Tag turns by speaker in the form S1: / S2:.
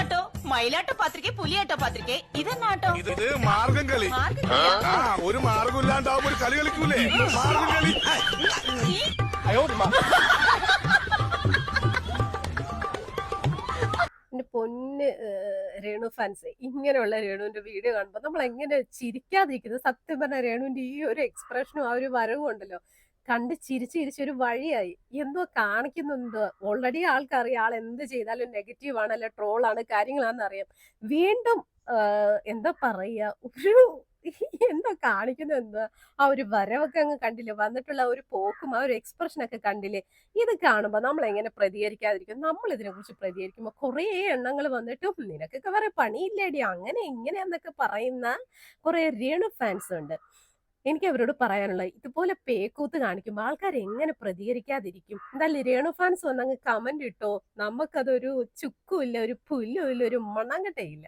S1: ഇതെന്നാട്ടോ മയിലാട്ട പത്രിക പുലിയാട്ടോ പത്രിക. ഇതെന്നാട്ടോ
S2: ഇത് ഇത് മാർഗം കളി. ആ ഒരു മാർഗം ഇല്ലാണ്ടാവുമ്പോ ഒരു കളി കളിക്കൂലേ? മാർഗം കളി.
S1: ഈ
S3: എന്റെ പൊന്ന് രേണു ഫാൻസ് ഇങ്ങനെയുള്ള രേണുവിന്റെ വീഡിയോ കാണുമ്പോൾ നമ്മൾ എങ്ങനെ ചിരിക്കാതിരിക്കുന്നത്? സത്യം പറഞ്ഞ രേണുവിന്റെ ഈ ഒരു എക്സ്പ്രഷനും ആ ഒരു വരവും ഉണ്ടല്ലോ. കണ്ട് ചിരിച്ച് ചിരിച്ചൊരു വഴിയായി. എന്തോ കാണിക്കുന്നുണ്ട്. ഓൾറെഡി ആൾക്കറിയാം ആൾ എന്ത് ചെയ്താലും നെഗറ്റീവ് ആണ് അല്ലെ ട്രോൾ ആണ് കാര്യങ്ങളാണെന്ന് അറിയാം. വീണ്ടും എന്താ പറയാ ഒരു എന്തോ കാണിക്കുന്ന എന്താ ആ ഒരു വരവൊക്കെ അങ്ങ് കണ്ടില്ലേ? വന്നിട്ടുള്ള ഒരു പോക്കും ആ ഒരു എക്സ്പ്രഷൻ ഒക്കെ കണ്ടില്ലേ? ഇത് കാണുമ്പോൾ നമ്മൾ എങ്ങനെ പ്രതികരിക്കാതിരിക്കും? നമ്മൾ ഇതിനെ കുറിച്ച് പ്രതികരിക്കുമ്പോൾ കുറേ എണ്ണങ്ങൾ വന്നിട്ടും നിനക്കൊക്കെ വേറെ പണിയില്ലേടി അങ്ങനെ ഇങ്ങനെയെന്നൊക്കെ പറയുന്ന കുറേ രേണു ഫാൻസ് ഉണ്ട്. എനിക്ക് അവരോട് പറയാനുള്ള ഇതുപോലെ പേക്കൂത്ത് കാണിക്കുമ്പോൾ ആൾക്കാർ എങ്ങനെ പ്രതികരിക്കാതിരിക്കും? എന്തായാലും രേണു ഫാൻസ് വന്നങ്ങ് കമന്റ് ഇട്ടോ. നമുക്കതൊരു ചുക്കും ഇല്ല ഒരു പുല്ലുമില്ല ഒരു മണ്ണാങ്കട്ടയില്ല